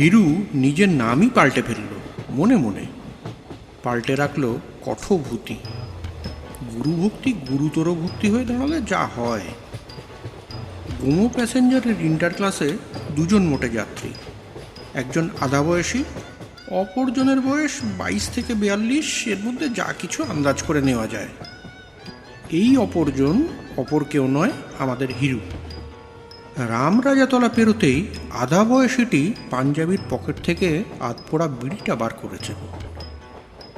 হিরু নিজের নামই পাল্টে ফেলল, মনে মনে। পাল্টে রাখল কঠভূতি। গুরুভক্তি গুরুতর ভক্তি হয়ে দাঁড়ালে যা হয়। গোমো প্যাসেঞ্জারের ইন্টার ক্লাসে দুজন মোটে যাত্রী। একজন আধা বয়সী অপরজনের বয়স বাইশ থেকে বিয়াল্লিশ, এর মধ্যে যা কিছু আন্দাজ করে নেওয়া যায়। এই অপরজন অপর কেউ নয়, আমাদের হিরু। রামরাজাতলা পেরোতেই আধা বয়সীটি পাঞ্জাবির পকেট থেকে আধপোড়া বিড়িটা বার করেছে।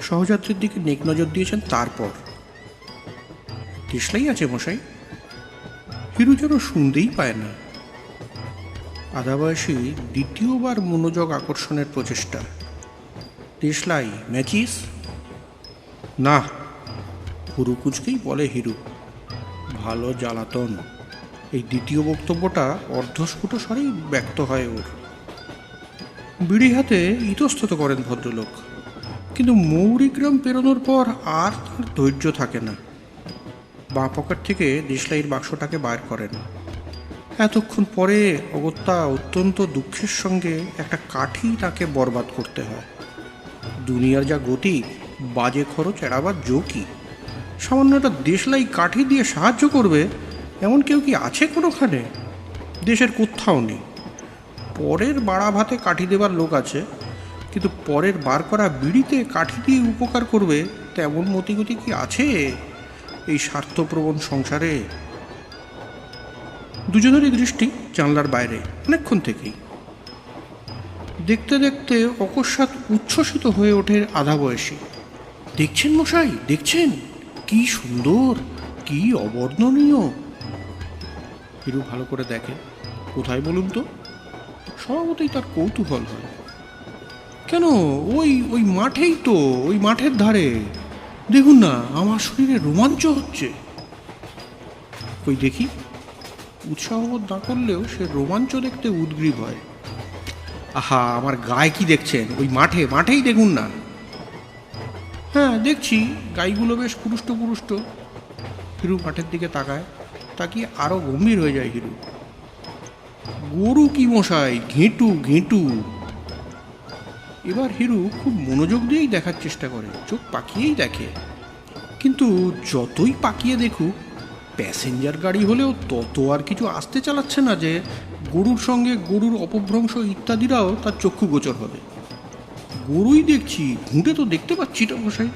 সহযাত্রীর দিকে নেক নজর দিয়েছেন তারপর। দেশলাই আছে মশাই। হিরু যেন শুনতেই পায় না। আধা বয়সী দ্বিতীয়বার মনোযোগ আকর্ষণের প্রচেষ্টা। দেশলাই ম্যাচিস? না, হুরুকুচকেই বলে হিরু, ভালো জ্বালাতন। এই দ্বিতীয় বক্তব্যটা অর্ধস্ফুট স্বরেই ব্যক্ত হয় ওর। বিড়ি হাতে ইতস্তত করেন ভদ্রলোক, কিন্তু মৌরিগ্রাম পেরোনোর পর আর তার ধৈর্য থাকে না। বাঁ পকেট থেকে দেশলাইয়ের বাক্সটাকে বার করেন। এতক্ষণ পরে অগত্যা অত্যন্ত দুঃখের সঙ্গে একটা কাঠি তাকে বরবাদ করতে হয়। দুনিয়ার যা গতি, বাজে খরচ এড়াবার জোকি সামান্য একটা দেশলাই কাঠি দিয়ে সাহায্য করবে এমন কেউ কি আছে কোনোখানে? দেশের কোথাও নেই। পরের বাড়া ভাতে কাঠি দেবার লোক আছে, কিন্তু পরের বার করা বিড়িতে কাঠি দিয়ে উপকার করবে তেমন মতিগতি কি আছে এই স্বার্থপ্রবণ সংসারে? দুজনেরই দৃষ্টি জানলার বাইরে, অনেকক্ষণ থেকেই। দেখতে দেখতে অকস্মাৎ উচ্ছ্বসিত হয়ে ওঠে আধা বয়সী। দেখছেন মশাই, দেখছেন? কি সুন্দর, কি অবর্ণনীয় হিরু ভালো করে দেখে। কোথায় বলুন তো? স্বভাবতই তার কৌতূহল হয়। কেন? ওই ওই মাঠেই তো, ওই মাঠের ধারে। দেখুন না, আমার শরীরে রোমাঞ্চ হচ্ছে। ওই দেখি। উৎসাহবোধ না করলেও সে রোমাঞ্চ দেখতে উদ্গ্রীব হয়। আহা, আমার গায়ে কি দেখছেন? ওই মাঠে, মাঠেই দেখুন না। হ্যাঁ দেখছি, গাইগুলো বেশ পুরুষ্ট পুরুষ্ট হিরু মাঠের দিকে তাকায়। তাকিয়ে আরও গম্ভীর হয়ে যায় হিরু? গরু কি মশাই? ঘেঁটু ঘেঁটু। এবার হিরু খুব মনোযোগ দিয়েই দেখার চেষ্টা করে, চোখ পাকিয়েই দেখে। কিন্তু যতই পাকিয়ে দেখুক, প্যাসেঞ্জার গাড়ি হলেও তত আর কিছু আসতে চালাচ্ছে না যে গরুর সঙ্গে গরুর অপভ্রংশ ইত্যাদিরাও তার চক্ষু গোচর হবে। গরুই দেখছি, ঘুঁটে তো দেখতে পাচ্ছি না মশাই।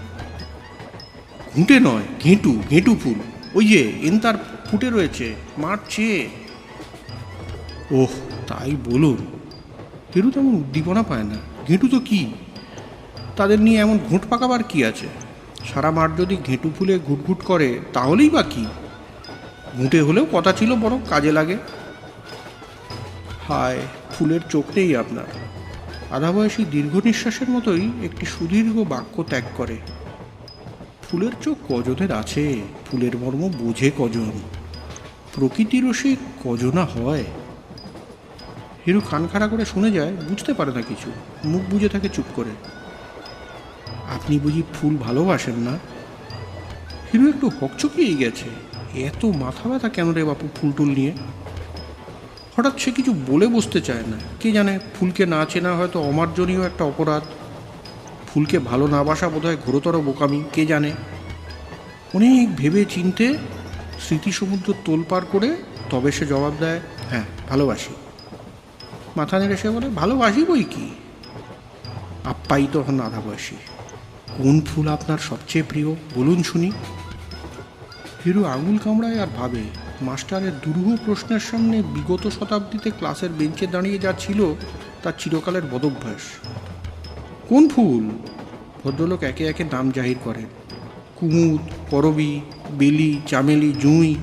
ঘুঁটে নয়, ঘেঁটু ঘেঁটু ফুল। ওই যে, এন তার ফুটে রয়েছে, মারছে। ওহ, তাই বলুন। হিরু তেমন উদ্দীপনা পায় না। ঘেঁটু তো কি? তাদের নিয়ে এমন ঘুঁট পাকাবার কি আছে? সারা মাঠ যদি ঘেঁটু ফুলে ঘুটঘুট করে, তাহলেই বা কি? ঘুঁটে হলেও কথা ছিল বড় কাজে লাগে। হায়, ফুলের চোখ নেই আপনার। আধা বয়সী দীর্ঘ নিঃশ্বাসের মতোই একটি সুদীর্ঘ বাক্য ত্যাগ করে। ফুলের চোখ কজনের আছে? ফুলের মর্ম বোঝে কজন? প্রকৃতিরও সে কজনা হয়? হিরু কান খাড়া করে শুনে যায়, বুঝতে পারে না কিছু। মুখ বুঝে থাকে চুপ করে। আপনি বুঝি ফুল ভালোবাসেন না? হিরু একটু হকচকিয়ে গেছে। এত মাথা ব্যথা কেন রে বাপু ফুল টুল নিয়ে? হঠাৎ সে কিছু বলে বসতে চায় না। কে জানে ফুলকে না চেনা হয়তো অমার্জনীয় একটা অপরাধ। ফুলকে ভালো না বাসা বোধহয় ঘোরতর বোকামি, কে জানে? অনেক ভেবে চিনতে স্মৃতিসমুদ্র তোলপার করে তবে সে জবাব দেয় হ্যাঁ ভালোবাসি। মাথা নেড়ে সে বলে, ভালোবাসি বই কি? আপ্যায়িত হন আধা বয়সী কোন ফুল আপনার সবচেয়ে প্রিয়? বলুন শুনি। হিরু আঙুল কামড়ায় আর ভাবে, মাস্টারের দুরূহ প্রশ্নের সামনে বিগত শতাব্দীতে ক্লাসের বেঞ্চে দাঁড়িয়ে যা ছিল তার চিরকালের বদভ্যাস। কোন ফুল? ভদ্রলোক একে একে নাম জাহির করেন। কুমুদ করবি বেলি, চামেলি, জুঁই,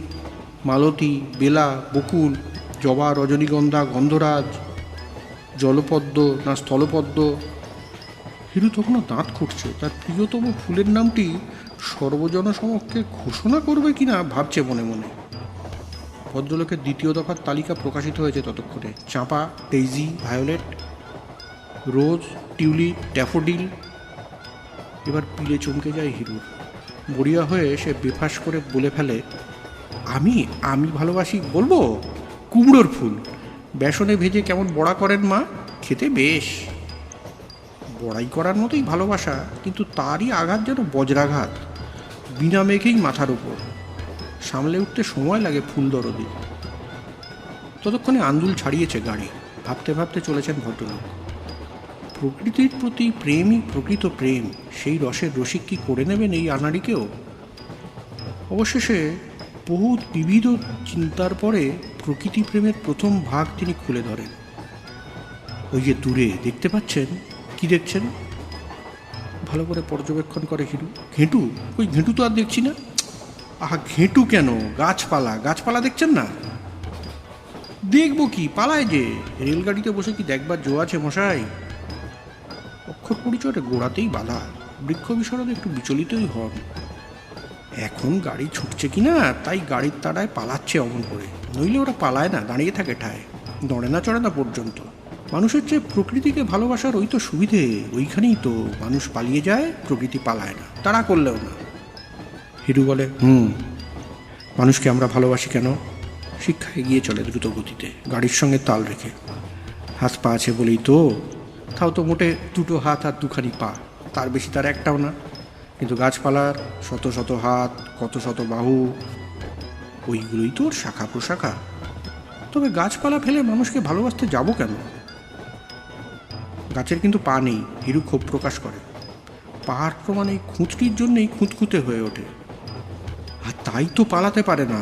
মালতী, বেলা, বকুল, জবা, রজনীগন্ধা, গন্ধরাজ, জলপদ্ম না স্থলপদ্ম? হিরু তখনও দাঁত খুঁটছে তার প্রিয়তম ফুলের নামটি সর্বজন সমক্ষে ঘোষণা করবে কিনা ভাবছে মনে মনে। ভদ্রলোকের দ্বিতীয় দফার তালিকা প্রকাশিত হয়েছে ততক্ষণে। চাঁপা, daisy, violet, rose tulip daffodil. এবার পিলে চমকে যায় হিরুর। বড়িয়া হয়ে সে বেফাস করে বলে ফেলে, আমি আমি ভালোবাসি, বলব? কুমড়োর ফুল। বেসনে ভেজে কেমন বড়া করেন মা? খেতে বেশ। বড়াই করার মতোই ভালোবাসা, কিন্তু তারই আঘাত যেন বজ্রাঘাত, বিনা মেঘেই মাথার উপর। সামলে উঠতে সময় লাগে ফুল দরদি। ততক্ষণে আন্দুল ছাড়িয়েছে গাড়ি। ভাবতে ভাবতে চলেছেন ভদ্রলোক। প্রকৃতির প্রতি প্রেমই প্রকৃত প্রেম। সেই রসের রসিক কি করে নেবেন এই আনাড়িকেও? অবশেষে বহু বিবিধ চিন্তার পরে প্রকৃতি প্রেমের প্রথম ভাগ তিনি খুলে ধরেন। ওই যে দূরে, দেখতে পাচ্ছেন? কি দেখছেন? ভালো করে পর্যবেক্ষণ করে ঘেঁটু। ঘেঁটু? ওই ঘেঁটু তো আর দেখছি না। আহা, ঘেঁটু কেন? গাছপালা। গাছপালা দেখছেন না? দেখব কি? পালায় যে। রেলগাড়িতে বসে কি দেখবার জো আছে মশাই? অক্ষর গোড়াতেই বাধা। বৃক্ষ বিশরদ একটু বিচলিতই হন এখন গাড়ি ছুটছে কি না তাই গাড়ির তাড়ায় পালাচ্ছে অমন করে। নইলে ওরা পালায় না, দাঁড়িয়ে থাকে ঠায়। দড়ে না চড়ে না পর্যন্ত। মানুষের চেয়ে প্রকৃতিকে ভালোবাসার ওই তো সুবিধে, ওইখানেই তো মানুষ পালিয়ে যায়, প্রকৃতি পালায় না। তারা করলেও না। হিরু বলে, হুম, মানুষকে আমরা ভালোবাসি কেন? শিক্ষা এগিয়ে চলে দ্রুত গতিতে গাড়ির সঙ্গে তাল রেখে। হাত পা আছে বলেই তো তাও তো মোটে দুটো হাত আর দুখানি পা। তার বেশি তার একটাও না। কিন্তু গাছপালার শত শত হাত, কত শত বাহু, ওইগুলোই তো ওর শাখা প্রশাখা। তবে গাছপালা ফেলে মানুষকে ভালোবাসতে যাব কেন? গাছের কিন্তু পা নেই, হিরু ক্ষোভ প্রকাশ করে। পাহাড় প্রমাণ খুঁতকির জন্যেই খুঁতখুঁতে হয়ে ওঠে। আর তাই তো পালাতে পারে না।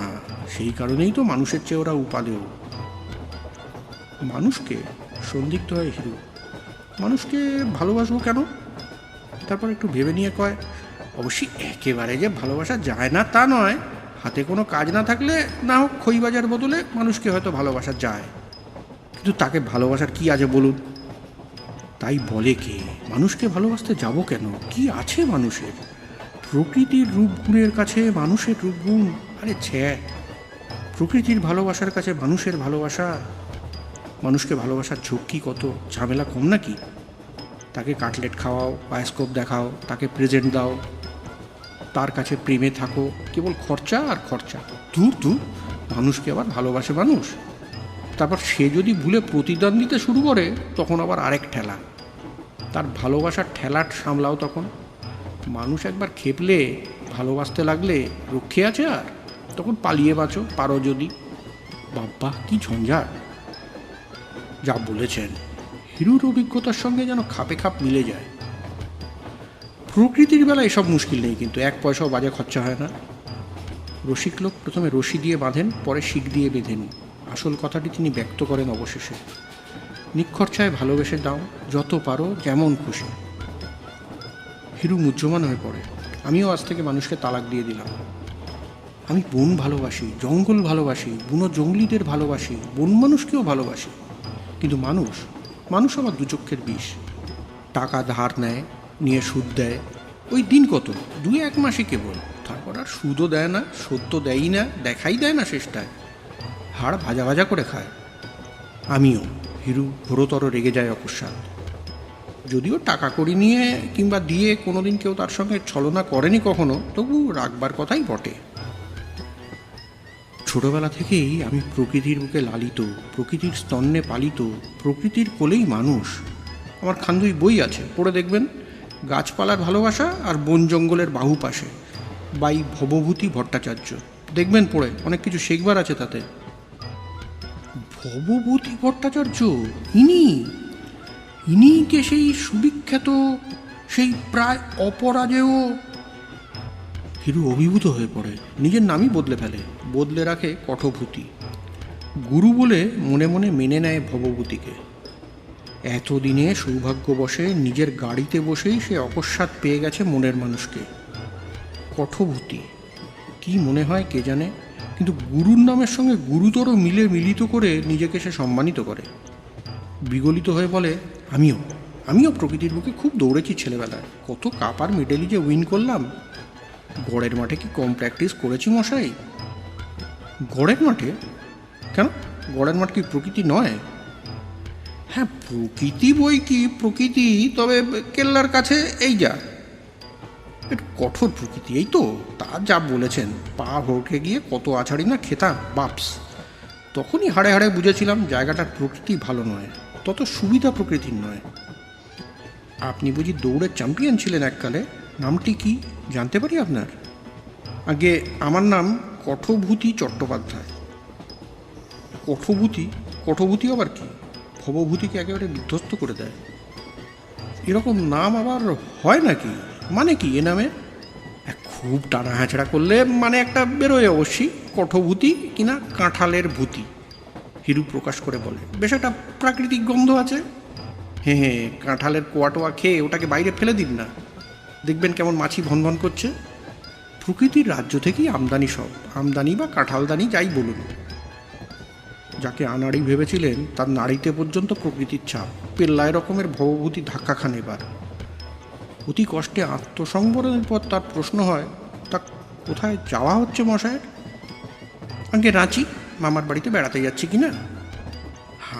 সেই কারণেই তো মানুষের চেয়ে ওরা উপাদেয়। মানুষকে সন্দিগ্ধ হয় হিরু। মানুষকে ভালোবাসবো কেন? তারপর একটু ভেবে নিয়ে কয়, অবশ্যই একেবারে যে ভালোবাসা যায় না তা নয়। হাতে কোনো কাজ না থাকলে না হোক খই বাজার বদলে মানুষকে হয়তো ভালোবাসা যায়। কিন্তু তাকে ভালোবাসার কি আছে বলুন? তাই বলে কে, মানুষকে ভালোবাসতে যাব কেন? কি আছে মানুষের? প্রকৃতির রূপগুণের কাছে মানুষের রূপগুণ আরে ছ্যা, প্রকৃতির ভালোবাসার কাছে মানুষের ভালোবাসা মানুষকে ভালোবাসার ঝক্কি কত? ঝামেলা কম নাকি? তাকে কাটলেট খাওয়াও, বায়োস্কোপ দেখাও, তাকে প্রেজেন্ট দাও। তার কাছে প্রেমে থাকো, কেবল খরচা আর খরচা। দূর দূর। মানুষকে আবার ভালোবাসে মানুষ। তারপর সে যদি ভুলে প্রতিদান দিতে শুরু করে, তখন আবার আরেক ঠেলা। তার ভালোবাসার ঠেলাট সামলাও তখন। মানুষ একবার খেপলে, ভালোবাসতে লাগলে রক্ষে আছে আর? তখন পালিয়ে বাঁচো, পারো যদি। বাব্বা কি ঝঞ্ঝাট। যা বলেছেন। হিরুর অভিজ্ঞতার সঙ্গে যেন খাপে খাপ মিলে যায়। প্রকৃতির বেলা এসব মুশকিল নেই কিন্তু, এক পয়সাও বাজে খরচা হয় না। রসিক লোক প্রথমে রশি দিয়ে বাঁধেন, পরে শিক দিয়ে বেঁধেন। আসল কথাটি তিনি ব্যক্ত করেন অবশেষে। নিখরচায় ভালোবেসে দাও, যত পারো, যেমন খুশি। হিরু মুহ্যমান হয়ে পড়ে। আমিও আজ থেকে মানুষকে তালাক দিয়ে দিলাম। আমি বন ভালোবাসি, জঙ্গল ভালোবাসি, বুনো জঙ্গলিদের ভালোবাসি, বন মানুষকেও ভালোবাসি। কিন্তু মানুষ মানুষ আমার দু চক্ষের বিষ। টাকা ধার নেয়, নিয়ে সুদ দেয়। ওই দিন কত? দুই এক মাসে কেবল। তারপর আর সুদও দেয় না, সত্য দেয়ই না, দেখাই দেয় না শেষটায়। হাড় ভাজা ভাজা করে খায়। আমিও, হিরু ঘোরতর রেগে যায় অকস্মাৎ। যদিও টাকা করি নিয়ে কিংবা দিয়ে কোনোদিন কেউ তার সঙ্গে ছলনা করেনি কখনো, তবু রাখবার কথাই বটে। ছোটবেলা থেকেই আমি প্রকৃতির বুকে লালিত, প্রকৃতির স্তন্নে পালিত, প্রকৃতির কোলেই মানুষ। আমার খান্দুই বই আছে, পড়ে দেখবেন। গাছপালার ভালোবাসা আর বন জঙ্গলের বাহু পাশে। বাই ভবভূতি ভট্টাচার্য। দেখবেন পড়ে, অনেক কিছু শেখবার আছে তাতে। ভবভূতি ভট্টাচার্য? ইনি? ইনি কে সেই সুবিখ্যাত, সেই প্রায় অপরাজেয়? হিরু অভিভূত হয়ে পড়ে, নিজের নামই বদলে ফেলে। বদলে রাখে কঠভূতি। গুরু বলে মনে মনে মেনে নেয় ভবভূতিকে এতদিনে সৌভাগ্যবশে নিজের গাড়িতে বসেই সে অকস্মাৎ পেয়ে গেছে মনের মানুষকে। কঠভূতি, কি মনে হয় কে জানে? কিন্তু গুরুর নামের সঙ্গে গুরুতর মিলে মিলিত করে নিজেকে সে সম্মানিত করে। বিগলিত হয়ে বলে, আমিও আমিও প্রকৃতির বুকে খুব দৌড়েছি ছেলেবেলায়। কত কাপ আর মেডেলই যে উইন করলাম। গড়ের মাঠে কি কম প্র্যাকটিস করেছি মশাই? গড়ের মাঠে? কেন? গড়ের মাঠ কি প্রকৃতি নয়? হ্যাঁ প্রকৃতি বই কি প্রকৃতি? তবে কেল্লার কাছে এই যা। একটু কঠোর প্রকৃতি, এই তো। তা যা বলেছেন, পা ভরকে গিয়ে কত আছাড়ি না খেতাম বাপস। তখনই হাড়ে হাড়ে বুঝেছিলাম জায়গাটার প্রকৃতি ভালো নয়, তত সুবিধা প্রকৃতির নয়। আপনি বুঝি দৌড়ের চ্যাম্পিয়ন ছিলেন এককালে? নামটি কি? জানতে পারি আপনার? আগে আমার নাম কঠভূতি চট্টোপাধ্যায়। কঠভূতি কঠভূতি আবার কি? ভবভূতিকে একেবারে বিধ্বস্ত করে দেয়। এরকম নাম আবার হয় নাকি? মানে কি এ নামে? খুব টানা হাঁচড়া করলে মানে একটা বেরোয় অবশ্যই, কঠভূতি কিনা কাঁঠালের ভূতি। হিরু প্রকাশ করে বলে, বেশ একটা প্রাকৃতিক গন্ধ আছে। হ্যাঁ হ্যাঁ কাঁঠালের কোয়াটোয়া খেয়ে ওটাকে বাইরে ফেলে দিন না। দেখবেন কেমন মাছি ভনভন করছে। প্রকৃতির রাজ্য থেকেই আমদানি সব। আমদানি বা কাঁঠালদানি যাই বলুন। যাকে আনাড়ি ভেবেছিলেন, তার নাড়িতে পর্যন্ত প্রকৃতির ছাপ। পেল্লায় রকমের ভবভূতি ধাক্কা খান এবার। অতি কষ্টে আত্মসংবরণের পর তার প্রশ্ন হয়, তা কোথায় যাওয়া হচ্ছে মশায়ের আগে রাঁচি, মামার বাড়িতে বেড়াতে যাচ্ছি কি না?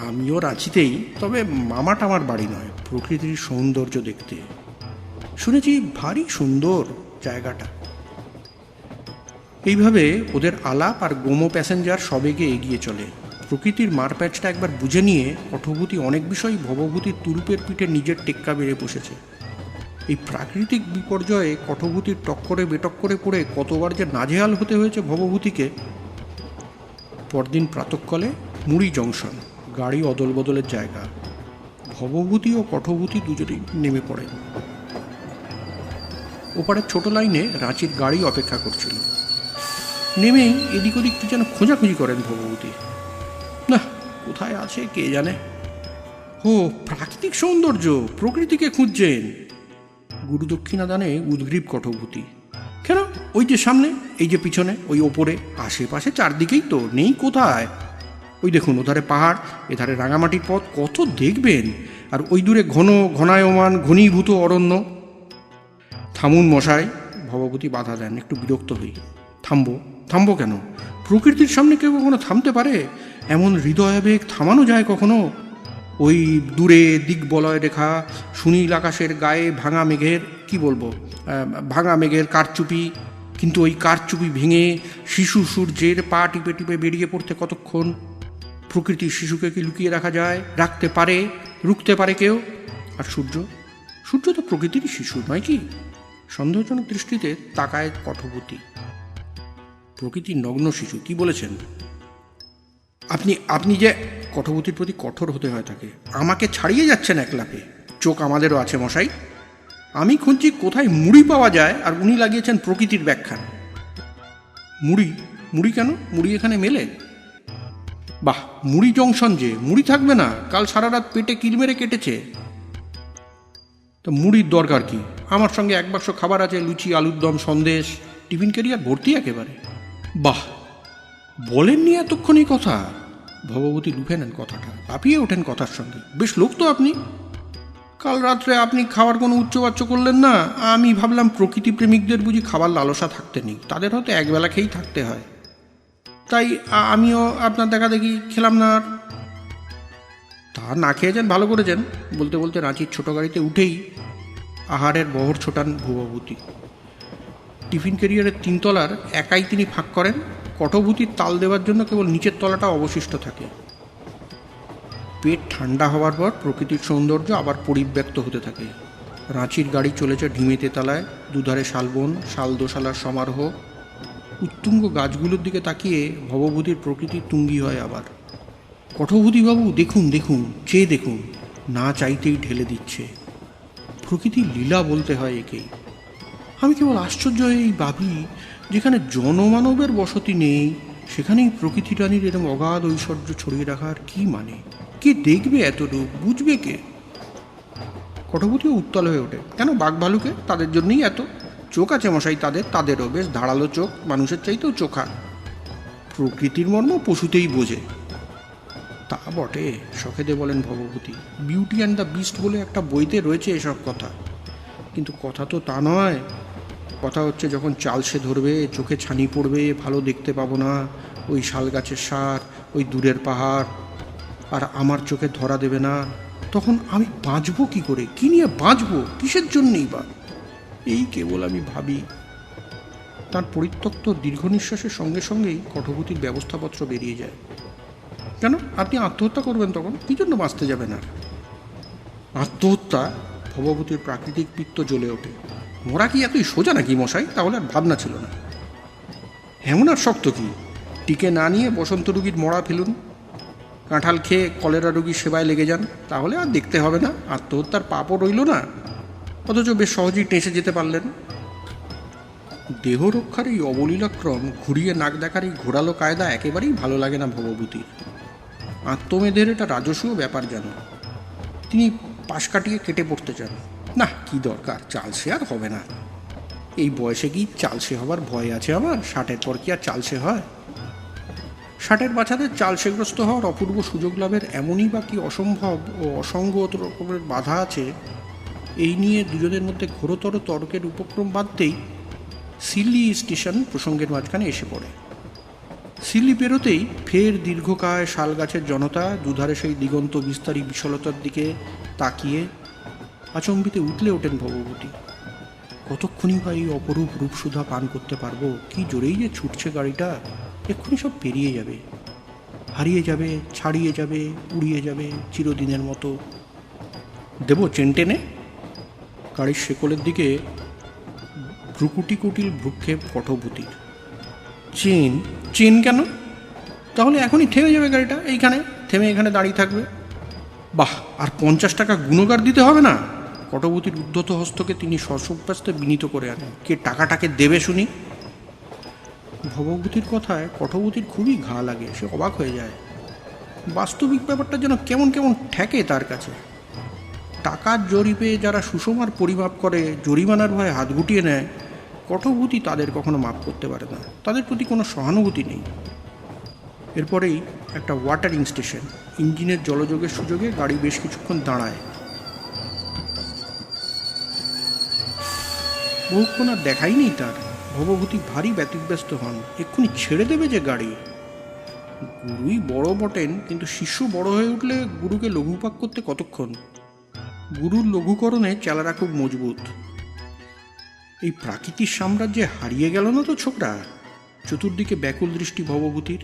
আমিও রাঁচিতেই, তবে মামাটা আমার বাড়ি নয়, প্রকৃতির সৌন্দর্য দেখতে। শুনেছি ভারী সুন্দর জায়গাটা। এইভাবে ওদের আলাপ আর গোমো প্যাসেঞ্জার সবেগে এগিয়ে চলে। প্রকৃতির মারপ্যাচটা একবার বুঝে নিয়ে কঠভূতি অনেক বিষয় ভবভূতির তুরুপের পিঠে নিজের টেক্কা বেড়ে বসেছে। এই প্রাকৃতিক বিপর্যয়ে কঠভূতির টক্করে বেটক্করে পড়ে কতবার যে নাজেহাল হতে হয়েছে ভবভূতিকে। পরদিন প্রাতঃকালে মুড়ি জংশন, গাড়ি অদল বদলের জায়গা। ভবভূতি ও কঠভূতি দুজনেই নেমে পড়ে। ওপারের ছোট লাইনে রাঁচির গাড়ি অপেক্ষা করছিল। নেমেই এদিক ওদিক কি যেন খোঁজাখুঁজি করেন ভগবতী। না, কোথায় আছে কে জানে? ও, প্রাকৃতিক সৌন্দর্য, প্রকৃতিকে খুঁজছেন। গুরু দক্ষিণা দানে উদ্গ্রীব কঠভূতি। কেন? ওই যে সামনে, এই যে পিছনে, ওই ওপরে, আশেপাশে চারদিকেই তো নেই কোথায়? ওই দেখুন, ওধারে পাহাড়, এধারে রাঙামাটির পথ, কত দেখবেন। আর ওই দূরে ঘন, ঘনায়মান, ঘনীভূত অরণ্য। থামুন মশাই ভবভূতি বাধা দেন, একটু বিরক্ত হই। থামবো। থামবো কেন? প্রকৃতির সামনে কেউ কখনো থামতে পারে? এমন হৃদয়াবেগ থামানো যায় কখনো? ওই দূরে দিকবলয় রেখা, সুনীল আকাশের গায়ে ভাঙা মেঘের, কি বলব ভাঙা মেঘের কারচুপি, কিন্তু ওই কারচুপি ভেঙে শিশু সূর্যের পা টিপে টিপে বেরিয়ে পড়তে কতক্ষণ? প্রকৃতির শিশুকে কি লুকিয়ে রাখা যায়? রাখতে পারে? রুখতে পারে কেউ? আর সূর্য? সূর্য তো প্রকৃতিরই শিশু, নয় কি? সন্দেহজনক দৃষ্টিতে তাকায় কঠভূতি প্রকৃতির নগ্ন শিশু, কি বলেছেন? আপনি আপনি যে কঠভূতির প্রতি কঠোর হতে হয় তাকে, আমাকে ছাড়িয়ে যাচ্ছেন একলাপে চোখ আমাদেরও আছে মশাই। আমি খুঁজছি কোথায় মুড়ি পাওয়া যায়, আর উনি লাগিয়েছেন প্রকৃতির ব্যাখ্যা মুড়ি? মুড়ি কেন? মুড়ি এখানে মেলে? বাহ, মুড়ি জংশন যে, মুড়ি থাকবে না, কাল সারা রাত পেটে কিল মেরে কেটেছে। তো মুড়ির দরকার কি? আমার সঙ্গে এক বাক্স খাবার আছে, লুচি, আলুর দম, সন্দেশ, টিফিন ক্যারিয়ার ভর্তি একেবারে। বাহ, বলেননি এতক্ষণ এই কথা? ভগবতী লুফে নেন কথাটা লাপিয়ে ওঠেন কথার সঙ্গে। বেশ লোক তো আপনি। কাল রাত্রে আপনি খাওয়ার কোনো উচ্চবাচ্য করলেন না? আমি ভাবলাম প্রকৃতি প্রেমিকদের বুঝি খাবার লালসা থাকতে নেই। তাদের হয়তো একবেলা খেয়েই থাকতে হয়। তাই আমিও আপনার দেখা দেখি খেলাম না আর। তা না খেয়েছেন, ভালো করেছেন। বলতে বলতে রাঁচির ছোট গাড়িতে উঠেই আহারের বহর ছোটান ভুবভূতি টিফিন ক্যারিয়ারের তিনতলার একাই তিনি ফাঁক করেন। কটভূতির তাল দেওয়ার জন্য কেবল নিচের তলাটা অবশিষ্ট থাকে। পেট ঠান্ডা হওয়ার পর প্রকৃতির সৌন্দর্য আবার পরিব্যক্ত হতে থাকে। রাঁচির গাড়ি চলেছে ঢিমে তেতালায় দুধারে শালবন শালদোশালার সমারোহ। উত্তুঙ্গ গাছগুলোর দিকে তাকিয়ে ভবভূতির প্রকৃতি তুঙ্গি হয় আবার। কঠভূতিবাবু, দেখুন দেখুন, চেয়ে দেখুন, না চাইতেই ঢেলে দিচ্ছে। প্রকৃতির লীলা বলতে হয় একেই। আমি কেবল আশ্চর্য এই ভাবি যেখানে জনমানবের বসতি নেই, সেখানেই প্রকৃতি রানীর এরকম অগাধ ঐশ্বর্য ছড়িয়ে রাখার কি মানে? কে দেখবে এতটুকু বুঝবে কে? কঠভূতিও উত্তল হয়ে ওঠে। কেন বাঘ ভালুকে? তাদের জন্যই এত। চোখ আছে মশাই, তাদের, তাদেরও বেশ ধারালো চোখ, মানুষের চাইতেও চোখা। প্রকৃতির মর্ম পশুতেই বোঝে। তা বটে সখেদে বলেন Bhagabati. Beauty and the beast বলে একটা বইতে রয়েছে এসব কথা। কিন্তু কথা তো তা নয়। কথা হচ্ছে যখন চাল সে ধরবে চোখে ছানি পড়বে ভালো দেখতে পাবো না। ওই শাল গাছের সার ওই দূরের পাহাড়। আর আমার চোখে ধরা দেবে না। তখন আমি বাঁচবো কি করে? কি নিয়ে বাঁচবো? কিসের জন্যেই বা? এই কেবল আমি ভাবি। তার পরিত্যক্ত দীর্ঘ নিঃশ্বাসের সঙ্গে সঙ্গেই কঠভূতির ব্যবস্থাপত্র বেরিয়ে যায়। কেন? আপনি আত্মহত্যা করবেন তখন? কী জন্য বাঁচতে যাবেন আর? আত্মহত্যা ভবভূতির প্রাকৃতিক পিত্ত জ্বলে ওঠে। মরা কি এতই সোজা নাকি, মশাই? তাহলে আর ভাবনা ছিল না। এমন আর শক্ত কি? টিকে না নিয়ে বসন্ত রুগীর মরা ফেলুন। কাঁঠাল খেয়ে কলেরা রুগীর সেবায় লেগে যান। তাহলে আর দেখতে হবে না, আত্মহত্যার পাপও রইল না। অথচ বেশ সহজেই টেঁসে যেতে পারলেন। দেহ রক্ষার এই অবলীলাক্রম, ঘুরিয়ে নাক দেখার এই ঘোরালো কায়দা একেবারেই ভালো লাগে না ভবভূতির। আত্মমেধের এটা রাজস্ব ব্যাপার যেন। তিনি পাশ কাটিয়ে কেটে পড়তে চান। না, কি দরকার? চালসে আর হবে না। এই বয়সে কি চালসে হবার ভয় আছে আমার? ষাটের পর কি আর চালসে হয়? ষাটের বাচ্চাদের চালসেগ্রস্ত হওয়ার অপূর্ব সুযোগ লাভের এমনই বা কি অসম্ভব ও অসঙ্গত রকমের বাধা আছে? এই নিয়ে দুজনের মধ্যে ঘোরতর তর্কের উপক্রম বাদতেই সিল্লি স্টেশন প্রসঙ্গের মাঝখানে এসে পড়ে। সিল্লি পেরোতেই ফের দীর্ঘকায় শাল গাছের জনতা, দুধারে সেই দিগন্ত বিস্তারী বিশালতার দিকে তাকিয়ে আচম্বিতে উঠলে ওঠেন ভগবতী। কতক্ষণই বা এই অপরূপ রূপসুধা পান করতে পারব, কি জোরেই যে ছুটছে গাড়িটা, এক্ষুনি সব পেরিয়ে যাবে। হারিয়ে যাবে, ছাড়িয়ে যাবে, উড়িয়ে যাবে চিরদিনের মতো। দেবো চেন টেনে গাড়ির শেকলের দিকে ভ্রুকুটি কুটিল ভ্রুক্ষেপ কঠভূতির চেন চেন কেন? তাহলে এখনই থেমে যাবে গাড়িটা, এইখানে, থেমে এখানে দাঁড়িয়ে থাকবে। বাহ, আর পঞ্চাশ টাকা গুণগার দিতে হবে না? কটবতীর উদ্ধত হস্তকে তিনি সশব্যস্তে বিনীত করে আনেন। কে টাকাটাকে দেবে শুনি? ভবভূতির কথায় কঠবতীর খুবই ঘা লাগে, সে অবাক হয়ে যায়। বাস্তবিক ব্যাপারটা যেন কেমন কেমন ঠেকে তার কাছে। টাকার জরিপে যারা সুষমার পরিমাপ করে, জরিমানার ভয়ে হাত গুটিয়ে নেয় কঠভূতি তাদের কখনো মাপ করতে পারে না। তাদের প্রতি কোনো সহানুভূতি নেই। এরপরেই একটা ওয়াটারিং স্টেশন। ইঞ্জিনের জলযোগের সুযোগে গাড়ি বেশ কিছুক্ষণ দাঁড়ায়। বহুক্ষণ আর দেখাই নেই তার। ভবভূতি ভারী ব্যতিব্যস্ত হন। এক্ষুনি ছেড়ে দেবে যে গাড়ি। গুরুই বড় বটেন, কিন্তু শিষ্য বড় হয়ে উঠলে গুরুকে লঘুপাক করতে কতক্ষণ? গুরুর লঘুকরণে চেলারা খুব মজবুত। এই প্রাকৃতিক সাম্রাজ্যে হারিয়ে গেল না তো ছোকরা? চতুর্দিকে ব্যাকুল দৃষ্টি ভবভূতির।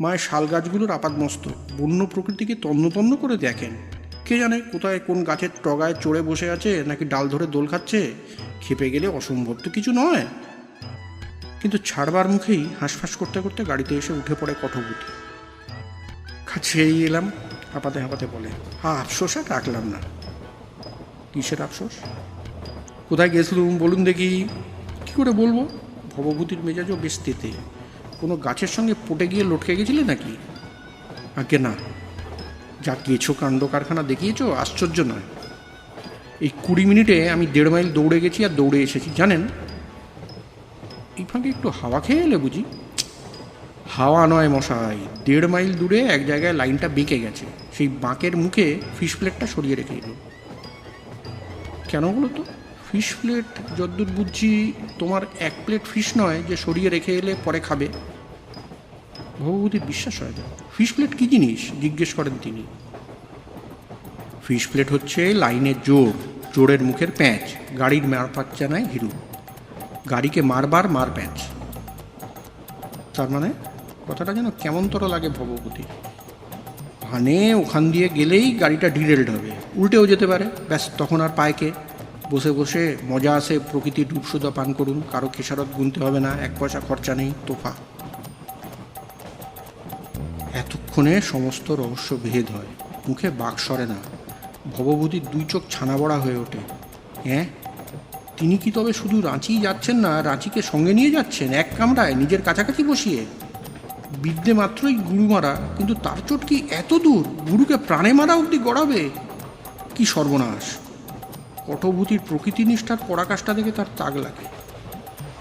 মায়ের শাল গাছগুলোর আপাদমস্ত বন্য প্রকৃতিকে তন্ন তন্ন করে দেখেন। কে জানে কোথায় কোন গাছের টগায় চড়ে বসে আছে নাকি ডাল ধরে দোল খাচ্ছে? খেপে গেলে অসম্ভব তো কিছু নয়। কিন্তু ছাড়বার মুখেই হাঁসফাঁস করতে করতে গাড়িতে এসে উঠে পড়ে কঠভূতি কাছেই এলাম, হাঁপাতে হাঁপাতে বলে, হা, আফসোস আর রাখলাম না। কিসের আফসোস? কোথায় গেছিলুম বলুন দেখি। কী করে বলব? ভবভূতির মেজাজও বেশ তেতে। কোনো গাছের সঙ্গে পটে গিয়ে লটকে গেছিলে নাকি? আগে না। যা গেছো কাণ্ড কারখানা দেখিয়েছো, আশ্চর্য নয়। এই কুড়ি মিনিটে আমি দেড় মাইল দৌড়ে গেছি আর দৌড়ে এসেছি, জানেন? এই ফাঁকে একটু হাওয়া খেয়ে এলে বুঝি? হাওয়া নয় মশাই, দেড় মাইল দূরে এক জায়গায় লাইনটা বেঁকে গেছে। সেই বাঁকের মুখে ফিশ প্লেটটা সরিয়ে রেখে এলো। কেন বলো তো? ফিশ প্লেট যদ্দূর বুঝছি তোমার এক প্লেট ফিশ নয় যে সরিয়ে রেখে এলে পরে খাবে। ভগবতীর বিশ্বাস হয় না। ফিশ প্লেট কী জিনিস? জিজ্ঞেস করেন তিনি। ফিশ প্লেট হচ্ছে লাইনের জোর, জোরের মুখের প্যাঁচ। গাড়ির মার নাই হিরু। গাড়িকে মারবার মার প্যাঁচ। তার মানে কথাটা যেন কেমনতর লাগে ভগবতী। মানে ওখান দিয়ে গেলেই গাড়িটা ডিরেল্ড হবে। উল্টেও যেতে পারে। ব্যাস, তখন আর পায়কে বসে বসে মজা আসে প্রকৃতির রূপসুদা পান করুন। কারও খেসারত গুনতে হবে না। এক পয়সা খরচা নেই, তোফা। এতক্ষণে সমস্ত রহস্য ভেদ হয়। মুখে বাক সরে না। ভবভূতির দুই চোখ ছানা বড়া হয়ে ওঠে। হ্যাঁ? তিনি কি তবে শুধু রাঁচি যাচ্ছেন না, রাঁচিকে সঙ্গে নিয়ে যাচ্ছেন? এক কামরায় নিজের কাছাকাছি বসিয়ে? বিদ্যে মাত্রই গুরু মারা, কিন্তু তার চোট কি এত দূর? গুরুকে প্রাণে মারা অবধি গড়াবে? কি সর্বনাশ! কটভূতির প্রকৃতি নিষ্ঠার পরাকাষ্ঠা দেখে তার তাগ লাগে।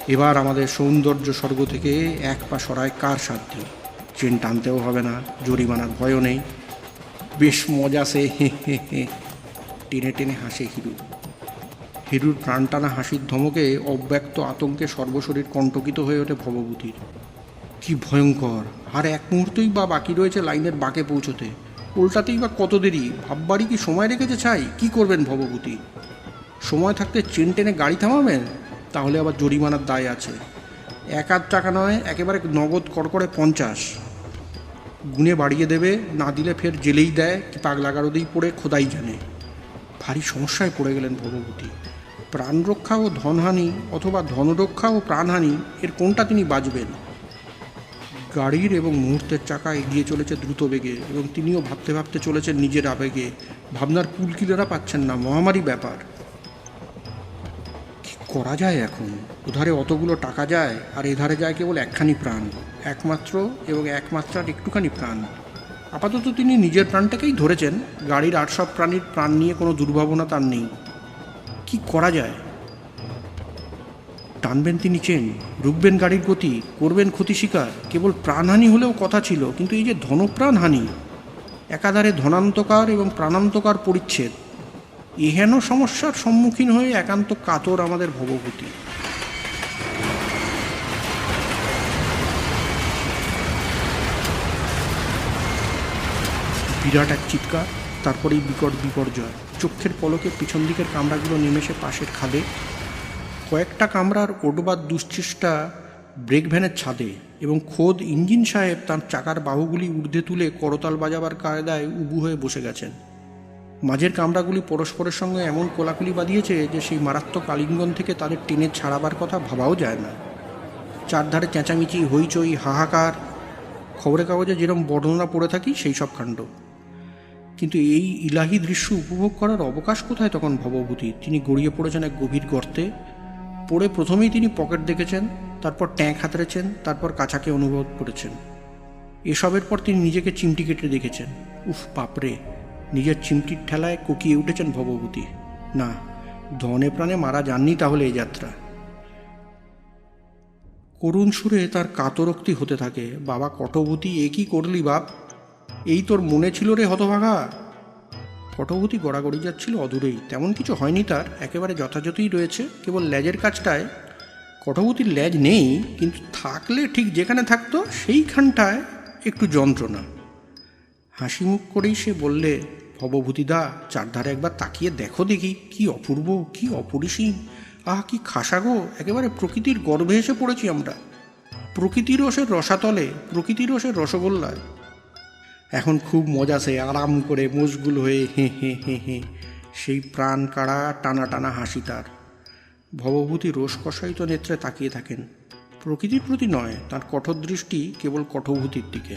এবার আমাদের সৌন্দর্য স্বর্গ থেকে এক পা সরায় কার সাধ্যে চেন টানতেও হবে না, জরিমানার ভয়ও নেই। বেশ মজা সে টেনে টেনে হাসে হিরু। হিরুর প্রাণটানা হাসির ধমকে অব্যক্ত আতঙ্কে সর্বশরীর কণ্টকিত হয়ে ওঠে ভবভূতির। কি ভয়ঙ্কর! আর এক মুহূর্তই বা বাকি রয়েছে লাইনের বাঁকে পৌঁছতে। উল্টাতেই বা কত দেরি? ভাববারই কি সময় রেখেছে চাই কি করবেন ভবভূতি? সময় থাকতে চেন টেনে গাড়ি থামাবেন? তাহলে আবার জরিমানার দায় আছে। এক আধ টাকা নয়, একেবারে নগদ কড়কড়ে পঞ্চাশ। গুণে বাড়িয়ে দেবে, না দিলে ফের জেলেই দেয়, কি পাগলা গারদেই পড়ে, খোদাই জানে। ভারী সমস্যায় পড়ে গেলেন ভগবতী। প্রাণ রক্ষা ও ধনহানি, অথবা ধনরক্ষা ও প্রাণহানি, এর কোনটা তিনি বাজবেন গাড়ির এবং মুহূর্তের চাকা এগিয়ে চলেছে দ্রুত বেগে, এবং তিনিও ভাবতে ভাবতে চলেছেন নিজের আবেগে। ভাবনার কুলকিলেরা পাচ্ছেন না, মহামারী ব্যাপার। করা যায় এখন? ওধারে অতগুলো টাকা যায়, আর এধারে যায় কেবল একখানি প্রাণ। একমাত্র এবং একমাত্রার একটুখানি প্রাণ। আপাতত তিনি নিজের প্রাণটাকেই ধরেছেন। গাড়ির আর সব প্রাণীর প্রাণ নিয়ে কোনো দুর্ভাবনা তার নেই। কি করা যায়? টানবেন তিনি চেন, রুখবেন গাড়ির গতি, করবেন ক্ষতি শিকার। কেবল প্রাণহানি হলেও কথা ছিল, কিন্তু এই যে ধনপ্রাণহানি, একাধারে ধনান্তকার এবং প্রাণান্তকার পরিচ্ছেদ। এহেন সমস্যার সম্মুখীন হয়ে একান্ত কাতর আমাদের ভবভূতি বিরাট এক চিৎকার তারপরেই বিকট বিপর্যয়। চক্ষের পলকে পিছন দিকের কামরাগুলো নেমেছে পাশের খাদে। কয়েকটা কামরার ওডবার দুশ্চেষ্টা ব্রেক ভ্যানের ছাদে এবং খোদ ইঞ্জিন সাহেব তার চাকার বাহুগুলি ঊর্ধ্বে তুলে করতাল বাজাবার কায়দায় উবু হয়ে বসে গেছেন। মাঝের কামরাগুলি পরস্পরের সঙ্গে এমন কোলাকুলি বাঁধিয়েছে যে সেই মারাত্মক আলিঙ্গন থেকে তাদের টেনে ছাড়াবার কথা ভাবাও যায় না। চারধারে চেঁচামেচি, হইচই, হাহাকার খবরের কাগজে যেরকম বর্ণনা পড়ে থাকি সেই সব কাণ্ড। কিন্তু এই ইলাহি দৃশ্য উপভোগ করার অবকাশ কোথায় তখন ভবভূতি? তিনি গড়িয়ে পড়েছেন এক গভীর গর্তে। পড়ে প্রথমেই তিনি পকেট দেখেছেন, তারপর ট্যাঙ্ক হাতড়েছেন, তারপর কাছাকে অনুভব করেছেন। এসবের পর তিনি নিজেকে চিমটি কেটে দেখেছেন। উফ, বাপরে! নিজের চিমটির ঠেলায় কুকিয়ে উঠেছেন ভবভূতি না, ধনে প্রাণে মারা যাননি তাহলে এই যাত্রা। করুণ সুরে তার কাতরক্তি হতে থাকে। বাবা কটভূতি এ কি করলি বাপ? এই তোর মনে ছিল রে হতভাগা? কটভূতি গড়াগড়ি যাচ্ছিল অদূরেই। তেমন কিছু হয়নি তার। একেবারে যথাযথই রয়েছে। কেবল ল্যাজের কাজটায়। কটভূতির ল্যাজ নেই, কিন্তু থাকলে ঠিক যেখানে থাকতো, সেইখানটায় একটু যন্ত্রণা। হাসি মুখ করেই সে বললে, ভবভূতিদা, চারধারে একবার তাকিয়ে দেখো দেখি, কি অপূর্ব, কি অপরিসীম। আহ, কি খাসা গো, একেবারে প্রকৃতির গর্ভে এসে পড়েছি আমরা। প্রকৃতি রসের রসাতলে প্রকৃতি রসের রসগোল্লায়। এখন খুব মজা সে আরাম করে মশগুল হয়ে হে হে হে হে, সেই প্রাণ কাড়া টানা টানা হাসি তার। ভবভূতি রোষ কষায়িত নেত্রে তাকিয়ে থাকেন। প্রকৃতির প্রতি নয়, তার কঠোর দৃষ্টি কেবল কঠোভূতির দিকে।